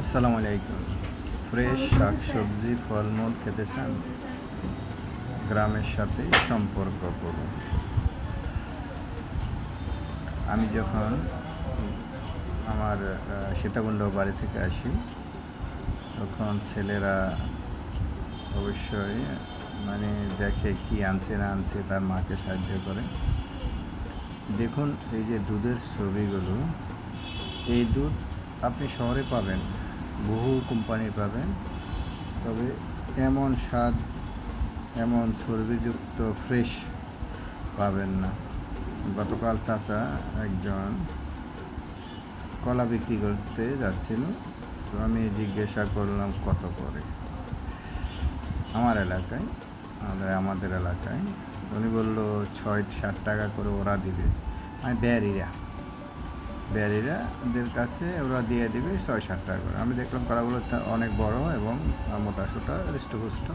আসসালামু আলাইকুম। ফ্রেশ শাক সবজি ফলমূল খেতে চান? গ্রামের সাথে সম্পর্ক করুন। আমি যখন আমার সীতাকুণ্ড বাড়ি থেকে আসি, তখন ছেলেরা অবশ্যই মানে দেখে কি আনছে, না আনছে, তার মাকে সাহায্য করে। দেখুন, এই যে দুধের ছবিগুলো, এই দুধ আপনি শহরে পাবেন। বহু কোম্পানি পাবেন। তবে এমন স্বাদ, এমন চর্বিযুক্ত ফ্রেশ পাবেন না। গতকাল চাচা একজন কলা বিক্রি করতে যাচ্ছিল। তো আমি জিজ্ঞাসা করলাম, কত করে? আমার এলাকায়, আমাদের আমাদের এলাকায়। উনি বলল, ছয় ষাট টাকা করে ওরা দিবে। আমি ব্যারিরা। ব্যারিরাদের কাছে ওরা দিয়ে দিবে ছয় ষাট টাকা করে। আমি দেখলাম কলাগুলো অনেক বড় এবং মোটা সোটা, হৃষ্টপুষ্ট।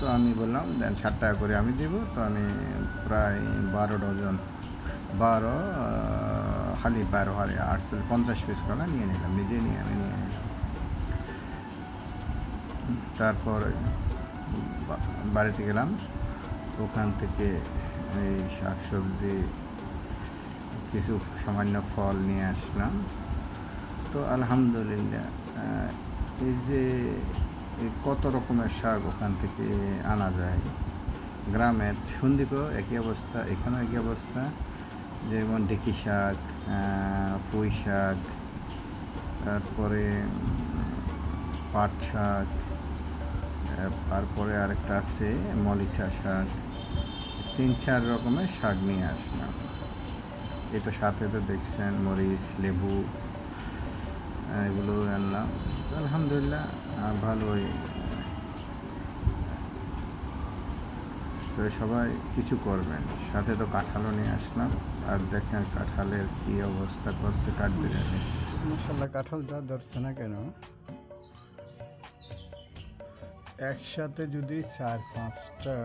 তো আমি বললাম, দেন ষাট টাকা করে আমি দেব। তো আমি প্রায় বারো ডজন, বারো খালি বারো হারে আটশো পঞ্চাশ পিস কলা নিয়ে নিলাম। নিজে নিয়ে আমি নিয়ে নিলাম। তারপর বাড়িতে গেলাম। ওখান থেকে এই শাক সবজি কিছু সামান্য ফল নিয়ে আসলাম। তো আলহামদুলিল্লাহ এই যে কত রকমের শাক ওখান থেকে আনা যায়? গ্রামের সন্দ্বীপেও একই অবস্থা, এখানেও একই অবস্থা। যেমন ঢেকি শাক পুঁই শাক, তারপরে পাট শাক, তারপরে আরেকটা আছে মলিচা শাক। তিন চার রকমের শাক নিয়ে আসলাম। তো সাথে তো দেখছেন মরিচ, লেবু এগুলো আনলাম আলহামদুলিল্লাহ ভালোই। তো সবাই কিছু করবেন। সাথে তো কাঁঠালও নিয়ে আসলাম। আর দেখেন কাঁঠালের কী অবস্থা করছে, কাঠ মশাল্লা কাঁঠাল যা ধরছে না কেন? একসাথে যদি চার, পাঁচটা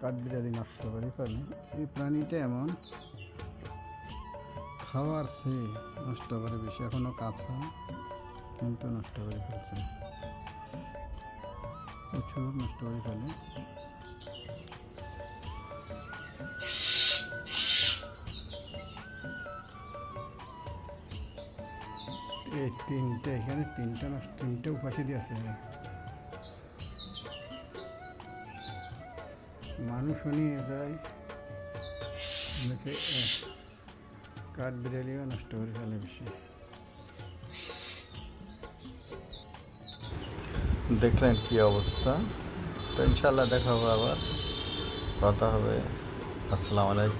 কাঠবিড়ালি নষ্ট করে ফেলে, এই প্রাণীটা এমন খাওয়ার সে নষ্ট করে বেশি এখনও কাঁচা, কিন্তু নষ্ট করে ফেলছে। প্রচুর নষ্ট করে ফেলে। এই তিনটে, এখানে তিনটা নষ্ট, তিনটে উপাসে দিয়েছে মানুষও নিয়ে যায় কাঠ বিড়ালিও নষ্ট করে ফেলে বেশি দেখলেন কি অবস্থা তো ইনশাল্লাহ দেখা হবে আবার কথা হবে আসসালামু আলাইকুম